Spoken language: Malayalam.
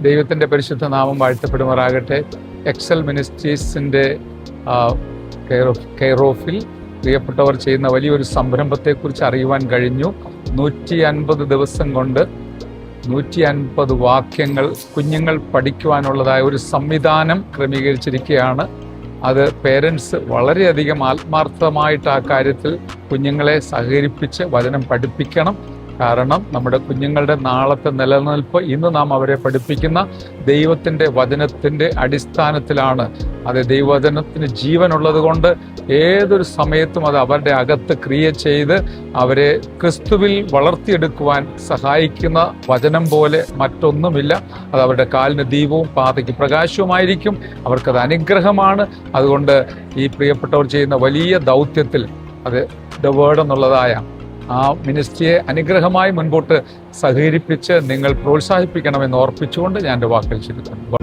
ദൈവത്തിന്റെ പരിശുദ്ധ നാമം വാഴ്ത്തപ്പെടുമാറാകട്ടെ. എക്സൽ മിനിസ്ട്രീസിന്റെ കെയർ ഓഫ് പ്രിയപ്പെട്ടവർ ചെയ്യുന്ന വലിയൊരു സംരംഭത്തെക്കുറിച്ച് അറിയുവാൻ കഴിഞ്ഞു. നൂറ്റി അൻപത് ദിവസം കൊണ്ട് നൂറ്റി അൻപത് വാക്യങ്ങൾ കുഞ്ഞുങ്ങൾ പഠിക്കുവാനുള്ളതായ ഒരു സംവിധാനം ക്രമീകരിച്ചിരിക്കുകയാണ്. അത് പേരൻസ് വളരെയധികം ആത്മാർത്ഥമായിട്ട് ആ കാര്യത്തിൽ കുഞ്ഞുങ്ങളെ സഹകരിപ്പിച്ച് വചനം പഠിപ്പിക്കണം. കാരണം നമ്മുടെ കുഞ്ഞുങ്ങളുടെ നാളത്തെ നിലനിൽപ്പ് ഇന്ന് നാം അവരെ പഠിപ്പിക്കുന്ന ദൈവത്തിന്റെ വചനത്തിന്റെ അടിസ്ഥാനത്തിലാണ്. അത് ദൈവവചനത്തിന് ജീവനുള്ളത് കൊണ്ട് ഏതൊരു സമയത്തും അത് അവരുടെ അകത്ത് ക്രിയ ചെയ്ത് അവരെ ക്രിസ്തുവിൽ വളർത്തിയെടുക്കുവാൻ സഹായിക്കുന്ന വചനം പോലെ മറ്റൊന്നുമില്ല. അത് അവരുടെ കാലിന് ദീപവും പാതയ്ക്ക് പ്രകാശവുമായിരിക്കും. അവർക്കത് അനുഗ്രഹമാണ്. അതുകൊണ്ട് ഈ പ്രിയപ്പെട്ടവർ ചെയ്യുന്ന വലിയ ദൗത്യത്തിൽ അത് ദ വേർഡ് എന്നുള്ളതായ ആ മിനിസ്ട്രിയെ അനുഗ്രഹമായി മുൻപോട്ട് സഹകരിപ്പിച്ച് നിങ്ങൾ പ്രോത്സാഹിപ്പിക്കണമെന്ന് ഓർപ്പിച്ചുകൊണ്ട് ഞാൻ എന്റെ വാക്കിൽ